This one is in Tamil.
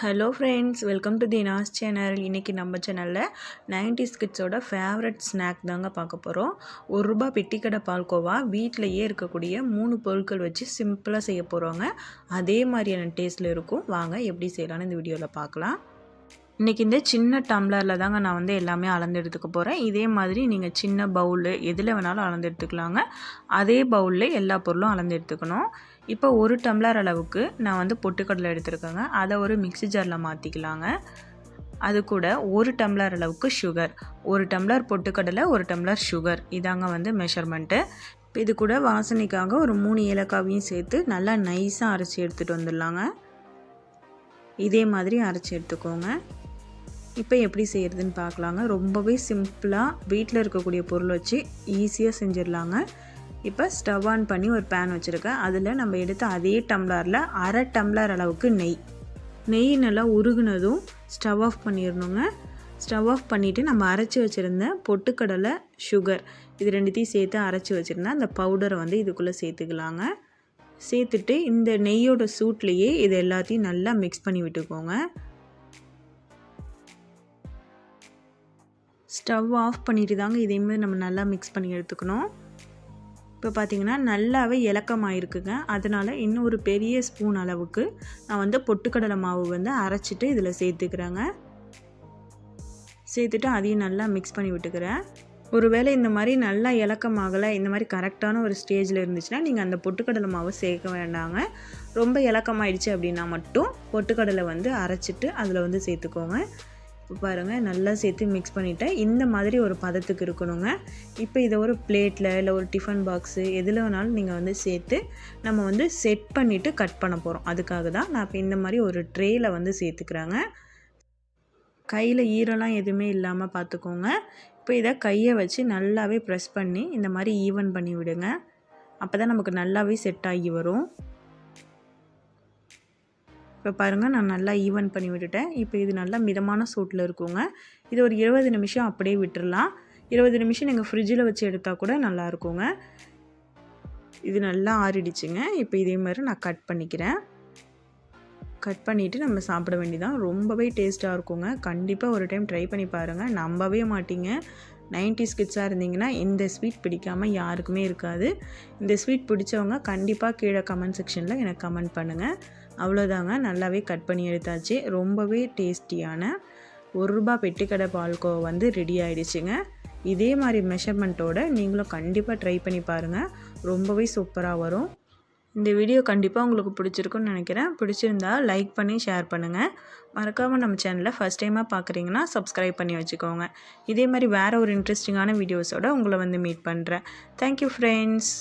Hello friends welcome to the Nas channel இன்றைக்கி நம்ம சேனலில் நைன்டிஸ் கிட்ஸோட ஃபேவரட் ஸ்நாக் தாங்க பார்க்க போகிறோம் ஒரு ரூபா பெட்டிக்கடை பால்கோவா வீட்டிலையே இருக்கக்கூடிய மூணு பொருட்கள் வச்சு சிம்பிளாக செய்ய போகிறோங்க அதே மாதிரியான டேஸ்ட்டில் இருக்கும். வாங்க எப்படி செய்யலாம்னு இந்த வீடியோவில் பார்க்கலாம். இன்றைக்கி இந்த சின்ன டம்ளரில் தாங்க நான் வந்து எல்லாமே அளந்து எடுத்துக்க போகிறேன் இதே மாதிரி நீங்கள் சின்ன பவுலு எதில் வேணாலும் அளந்து எடுத்துக்கலாங்க. அதே பவுலில் எல்லா பொருளும் அளந்து எடுத்துக்கணும். இப்போ ஒரு டம்ளர் அளவுக்கு நான் வந்து பொட்டுக்கடலை எடுத்துருக்கேங்க. அதை ஒரு மிக்சி ஜாரில் மாற்றிக்கலாங்க அது கூட ஒரு டம்ளர் அளவுக்கு சுகர் ஒரு டம்ளர் பொட்டுக்கடலை ஒரு டம்ளர் சுகர் இதாங்க வந்து மெஷர்மெண்ட்டு இப்போ இது கூட வாசனைக்காக ஒரு மூணு ஏலக்காவையும் சேர்த்து நல்லா நைஸாக அரைச்சி எடுத்துகிட்டு வந்துடலாங்க. இதே மாதிரி அரைச்சி எடுத்துக்கோங்க. இப்போ எப்படி செய்கிறதுன்னு பார்க்கலாங்க. ரொம்பவே சிம்பிளாக வீட்டில் இருக்கக்கூடிய பொருள் வச்சு ஈஸியாக செஞ்சிடலாங்க. இப்போ ஸ்டவ் ஆன் பண்ணி ஒரு பேன் வச்சுருக்கேன். அதில் நம்ம எடுத்த அதே டம்ளரில் அரை டம்ளர் அளவுக்கு நெய். நெய் நல்லா உருகுனதும் ஸ்டவ் ஆஃப் பண்ணிடணுங்க ஸ்டவ் ஆஃப் பண்ணிவிட்டு நம்ம அரைச்சி வச்சுருந்த பொட்டுக்கடலை சுகர் இது ரெண்டுத்தையும் சேர்த்து அரைச்சி வச்சுருந்தேன் அந்த பவுடரை வந்து இதுக்குள்ளே சேர்த்துக்கலாங்க. சேர்த்துட்டு இந்த நெய்யோட சூட்லேயே இது எல்லாத்தையும் நல்லா மிக்ஸ் பண்ணி விட்டுக்கோங்க. ஸ்டவ் ஆஃப் பண்ணிட்டு தாங்க இதேமாதிரி நம்ம நல்லா மிக்ஸ் பண்ணி எடுத்துக்கணும். இப்போ பார்த்தீங்கன்னா நல்லாவே இலக்கமாயிருக்குங்க. அதனால் இன்னும் ஒரு பெரிய ஸ்பூன் அளவுக்கு நான் வந்து பொட்டுக்கடலை மாவு வந்து அரைச்சிட்டு இதில் சேர்த்துக்கிறேங்க. சேர்த்துட்டு அதையும் நல்லா மிக்ஸ் பண்ணி விட்டுக்கிறேன். ஒருவேளை இந்த மாதிரி நல்லா இலக்கமாகலை இந்த மாதிரி கரெக்டான ஒரு ஸ்டேஜில் இருந்துச்சுன்னா நீங்கள் அந்த பொட்டுக்கடலை மாவு சேர்க்க வேண்டாங்க. ரொம்ப இலக்கமாயிடுச்சு அப்படின்னா மட்டும் பொட்டுக்கடலை வந்து அரைச்சிட்டு அதில் வந்து சேர்த்துக்கோங்க. இப்போ பாருங்கள் நல்லா சேர்த்து மிக்ஸ் பண்ணிவிட்டேன் இந்த மாதிரி ஒரு பதத்துக்கு இருக்கணுங்க. இப்போ இதை ஒரு பிளேட்டில் இல்லை ஒரு டிஃபன் பாக்ஸு எதில் வேணாலும் நீங்கள் வந்து சேர்த்து நம்ம வந்து செட் பண்ணிவிட்டு கட் பண்ண போகிறோம் அதுக்காக தான் நான் இப்போ இந்த மாதிரி ஒரு ட்ரேயில் வந்து சேர்த்துக்கிறாங்க. கையில் ஈரலாம் எதுவுமே இல்லாமல் பார்த்துக்கோங்க இப்போ இதை கையை வச்சு நல்லாவே ப்ரெஸ் பண்ணி இந்த மாதிரி ஈவன் பண்ணி விடுங்க. அப்போ தான் நமக்கு நல்லாவே செட் ஆகி வரும். இப்போ பாருங்கள் நான் நல்லா ஈவன் பண்ணி விட்டுட்டேன். இப்போ இது நல்லா மிதமான சூட்டில் இருக்குங்க. இது ஒரு இருபது நிமிஷம் அப்படியே விட்டுடலாம் இருபது நிமிஷம் நீங்கள் ஃப்ரிட்ஜில் வச்சு எடுத்தால் கூட நல்லா இருக்குங்க. இது நல்லா ஆறிடுச்சுங்க. இப்போ இதே மாதிரி நான் கட் பண்ணிக்கிறேன். கட் பண்ணிவிட்டு நம்ம சாப்பிட வேண்டியதான் ரொம்பவே டேஸ்ட்டாக இருக்குங்க. கண்டிப்பாக ஒரு டைம் ட்ரை பண்ணி பாருங்கள் நம்பவே மாட்டிங்க. நைன்டிஸ் கிட்ஸாக இருந்தீங்கன்னா இந்த ஸ்வீட் பிடிக்காமல் யாருக்குமே இருக்காது. இந்த ஸ்வீட் பிடிச்சவங்க கண்டிப்பாக கீழே கமெண்ட் செக்ஷனில் எனக்கு கமெண்ட் பண்ணுங்கள் அவ்வளோதாங்க. நல்லாவே கட் பண்ணி எடுத்தாச்சு. ரொம்பவே டேஸ்டியான ஒரு ரூபா பெட்டிக்கடை பால்கோ வந்து ரெடி ஆகிடுச்சுங்க இதே மாதிரி மெஷர்மெண்ட்டோடு நீங்களும் கண்டிப்பாக ட்ரை பண்ணி பாருங்கள் ரொம்பவே சூப்பராக வரும். இந்த வீடியோ கண்டிப்பாக உங்களுக்கு பிடிச்சிருக்குன்னு நினைக்கிறேன். பிடிச்சிருந்தா லைக் பண்ணி ஷேர் பண்ணுங்கள் மறக்காமல் நம்ம சேனலை ஃபஸ்ட் டைமாக பார்க்குறீங்கன்னா சப்ஸ்கிரைப் பண்ணி வச்சுக்கோங்க. இதே மாதிரி வேறு ஒரு இன்ட்ரெஸ்டிங்கான வீடியோஸோடு உங்களை வந்து மீட் பண்ணுறேன் தேங்க்யூ ஃப்ரெண்ட்ஸ்